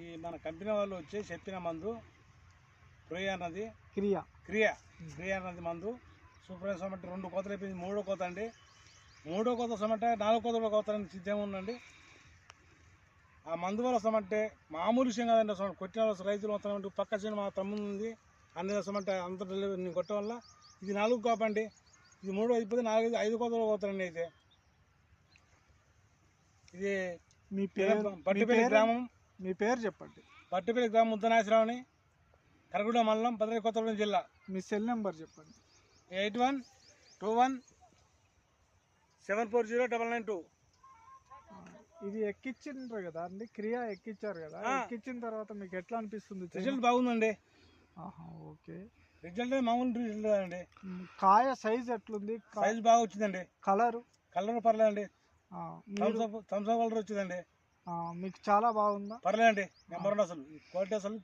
ఈ మన కంపెనీ వాళ్ళు వచ్చి చెప్పిన మందు ప్రియ అన్నది. క్రియా. క్రియ. క్రియ అన్నది మందు. సూపర్ సమంటే రెండు కోతలు అయిపోయింది మూడో కోత అండి. మూడో కోత సమంటే నాలుగో కోత కోత సిద్ధం ఉందండి. ఆ మందు వల్ల వస్తామంటే మామూలు విషయం కాదండి అసలు కొట్టిన రైతులు వస్తామంటే పక్క చిన్న మా తమ్ముడు ఉంది. అన్ని వస్తామంటే అంత డెలివరీ నేను కొట్టడం వల్ల ఇది నాలుగు కాపండి ఇది మూడు అయిపోతే నాలుగు ఐదు కోతలు పోతారండి అయితే. ఇది మీ పేరు పట్టిపల్లి గ్రామం మీ పేరు చెప్పండి. పట్టిపల్లి గ్రామం ముద్దనాశ్రావణి కరగుడ మండలం భద్రాద్రి కొత్తగూడెం జిల్లా. మీ సెల్ నెంబర్ చెప్పండి. Eight one two one seven four zero double nine two. ఇది ఎక్కించారు కదా అండి క్రియా ఎక్కించారు కదా. ఆ. ఎక్కించిన తర్వాత మీకు ఎట్లా అనిపిస్తుంది? రిజల్ట్ బాగుందండి. ఆహా, ఓకే. రిజల్ట్ మామూలు రిజల్ట్ మ్, కాయ సైజ్ ఎట్లుంది? సైజ్ బాగా వచ్చిందండి. కలర్? కలర్ పర్లేదండి. Thums Up Thums Up colour వచ్చిందండి. మీకు చాలా బాగుందా? పర్లేదండి నెంబర్ వన్ అసలు. క్వాలిటీ అసలు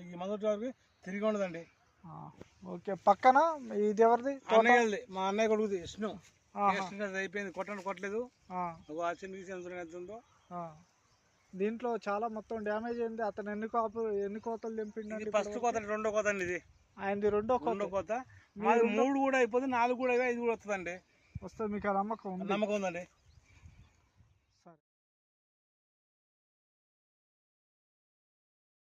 ఈ మొదటి వరకు తిరిగి ఉండదండి. ఓకే పక్కన? ఇది ఎవరిది? అన్నయ్యది మా అన్నయ్య కొడుకుది విష్ణు. అయిపోయింది కొట్టండి కొట్టలేదు. ఆ, ఒక ఆ చిన్న తీసి ఎంత ఎంత ఉందో. ఆ. దీంట్లో చాలా మొత్తం డ్యామేజ్ అయింది. అతను ఎన్ని కాపు ఎన్ని కోతలు ఇది తెంపిండండి ఫస్ట్ కోత రెండో కోత అండి ఇది. ఆయనది రెండో రెండో కోత. మాది మూడు కూడా అయిపోతే నాలుగు కూడా ఐదు కూడా వస్తుందండి. వస్తుంది మీకు ఆ నమ్మకం ఉంది. నమ్మకం ఉందండి.